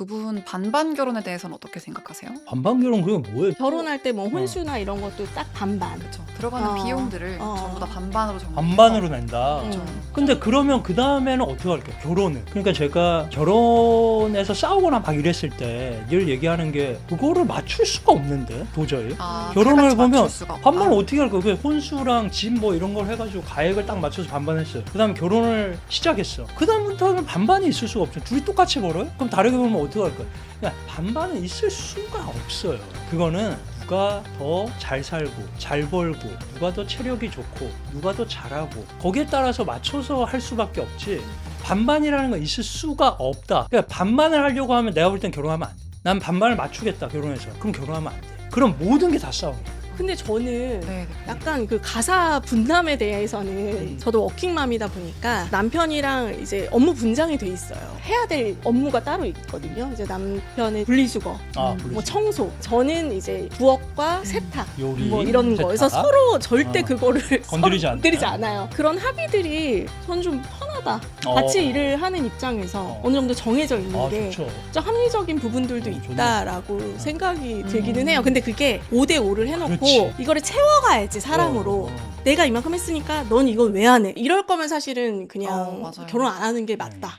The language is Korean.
두 분 반반 결혼에 대해서는 어떻게 생각하세요? 반반 결혼 그게 뭐예요? 결혼할 때 뭐 혼수나 이런 것도 딱 반반. 그렇죠. 들어가는 어. 비용들을 어. 전부 다 반반으로 정리. 반반으로 낸다. 음. 근데 그러면 그 다음에는 어떻게 할게요? 결혼을. 그러니까 제가 결혼해서 싸우거나 막 이랬을 때 늘 얘기하는 게 그거를 맞출 수가 없는데 도저히. 아, 결혼을 보면. 반반 어떻게 할 거야? 그 혼수랑 집 뭐 이런 걸 해가지고 가액을 딱 맞춰서 반반했어요. 그다음 에 결혼을 시작했어. 그다음부터는 반반이 있을 수가 없죠. 둘이 똑같이 벌어요? 그럼 다르게 보면 할 거야? 그냥 반반은 있을 수가 없어요. 그거는 누가 더 잘 살고 잘 벌고 누가 더 체력이 좋고 누가 더 잘하고 거기에 따라서 맞춰서 할 수밖에 없지. 반반이라는 건 있을 수가 없다. 그러니까 반반을 하려고 하면 내가 볼 땐 결혼하면 안 돼. 난 반반을 맞추겠다 결혼해서. 그럼 결혼하면 안 돼. 그럼 모든 게 다 싸움이야. 근데 저는 네, 네. 약간 그 가사 분담에 대해서는 음. 저도 워킹맘이다 보니까 남편이랑 이제 업무 분장이 돼 있어요. 해야 될 업무가 따로 있거든요. 이제 남편의 분리수거, 아, 음. 뭐 청소, 저는 이제 부엌과 세탁. 요리 뭐 이런 세탁. 거에서 서로 절대 어. 그거를 건드리지 서로 않나요? 건드리지 않아요. 그런 합의들이 전 좀 편하다. 어. 같이 일을 하는 입장에서 어. 어. 느 정도 정해져 있는 아 게 좋죠. 좀 합리적인 부분들도 어, 좋네. 있다라고 생각이 음. 들기는 해요. 근데 그게 5대 5를 해놓고 그렇지. 이거를 채워가야지 사람으로. 어, 어. 내가 이만큼 했으니까 넌 이건 왜 안 해? 이럴 거면 사실은 그냥 어, 맞아요. 결혼 안 하는 게 맞다.